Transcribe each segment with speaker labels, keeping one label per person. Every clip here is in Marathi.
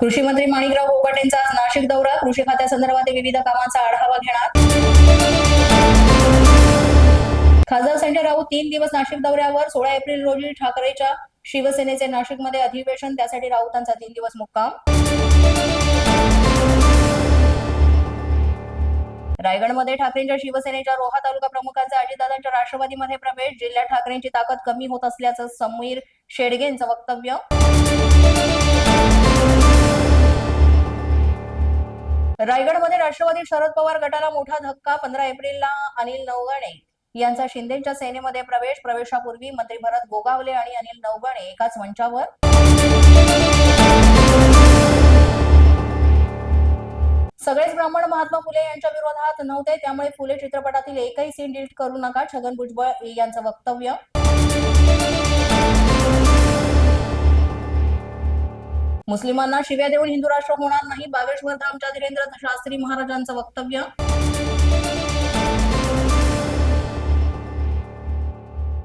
Speaker 1: कृषी मंत्री माणिकराव कोकाट यांचा आज नाशिक दौरा. कृषी खात्यासंदर्भातील विविध कामांचा आढावा घेणार. खासदार संजय राऊत तीन दिवस नाशिक दौऱ्यावर सोळा एप्रिल रोजी ठाकरेच्या शिवसेनेचे नाशिकमध्ये अधिवेशन त्यासाठी राऊतांचा तीन दिवस मुक्काम. रायगडमध्ये ठाकरेंच्या शिवसेनेच्या रोहा तालुका प्रमुखांचा अजितदादांच्या राष्ट्रवादीमध्ये प्रवेश जिल्ह्यात ठाकरेंची ताकद कमी होत असल्याचं समीर शेडगेंचं वक्तव्य. रायगडमध्ये राष्ट्रवादी शरद पवार गटाला मोठा धक्का पंधरा एप्रिलला अनिल नवगणे यांचा शिंदेच्या सेनेमध्ये प्रवेश. प्रवेशापूर्वी मंत्री भरत गोगावले आणि अनिल नवगणे एकाच मंचावर. सगळेच ब्राह्मण महात्मा फुले यांच्या विरोधात नव्हते त्यामुळे फुले चित्रपटातील एकही सीन डिलीट करू नका. छगन भुजबळ यांचं वक्तव्य. मुस्लिमांना शिव्या देऊन हिंदू राष्ट्र होणार नाही. बागेश्वर धामच्या धीरेंद्र शास्त्री महाराजांचं वक्तव्य.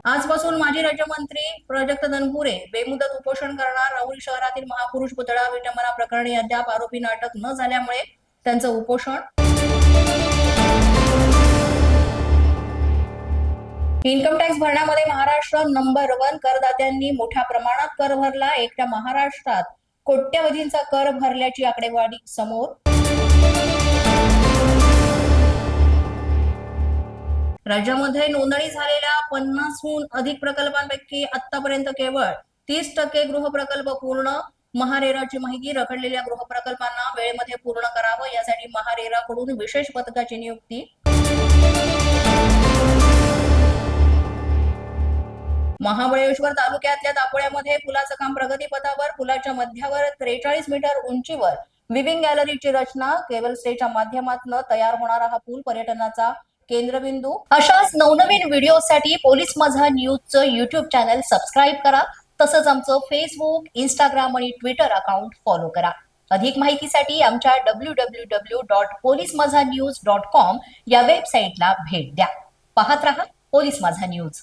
Speaker 1: आजपासून माजी राज्यमंत्री प्राजक्त दनपुरे बेमुदत उपोषण करणार. राहुरी शहरातील महापुरुष पुतळा विटंबना प्रकरणी अद्याप आरोपींना अटक न झाल्यामुळे त्यांचं उपोषण. इन्कम टॅक्स भरण्यामध्ये महाराष्ट्र नंबर वन करदात्यांनी मोठ्या प्रमाणात कर भरला. एकट्या महाराष्ट्रात कोट्यवधींचा कर भरल्याची आकडेवारी समोर. राज्यामध्ये नोंदणी झालेल्या पन्नासहून अधिक प्रकल्पांपैकी आतापर्यंत केवळ तीस टक्के गृहप्रकल्प पूर्ण महारेराची माहिती रखडलेल्या गृहप्रकल्पांना वेळेमध्ये पूर्ण करावं यासाठी महारेराकडून विशेष पथकाची नियुक्ती. महाबळेश्वर तालुक्यातल्या दापोळ्यामध्ये पुलाचं काम प्रगतीपथावर पुलाच्या मध्यावर त्रेचाळीस मीटर उंचीवर विविंग गॅलरीची रचना केबल स्टेच्या माध्यमातून तयार होणारा हा पूल पर्यटनाचा केंद्रबिंदू. अशाच नवनवीन व्हिडिओसाठी पोलीस माझा न्यूजचं युट्यूब चॅनल सबस्क्राईब करा. तसंच आमचं फेसबुक इंस्टाग्राम आणि ट्विटर अकाउंट फॉलो करा. अधिक माहितीसाठी आमच्या W W W dot police Majha news dot com या वेबसाईटला भेट द्या. पाहत रहा पोलीस माझा न्यूज.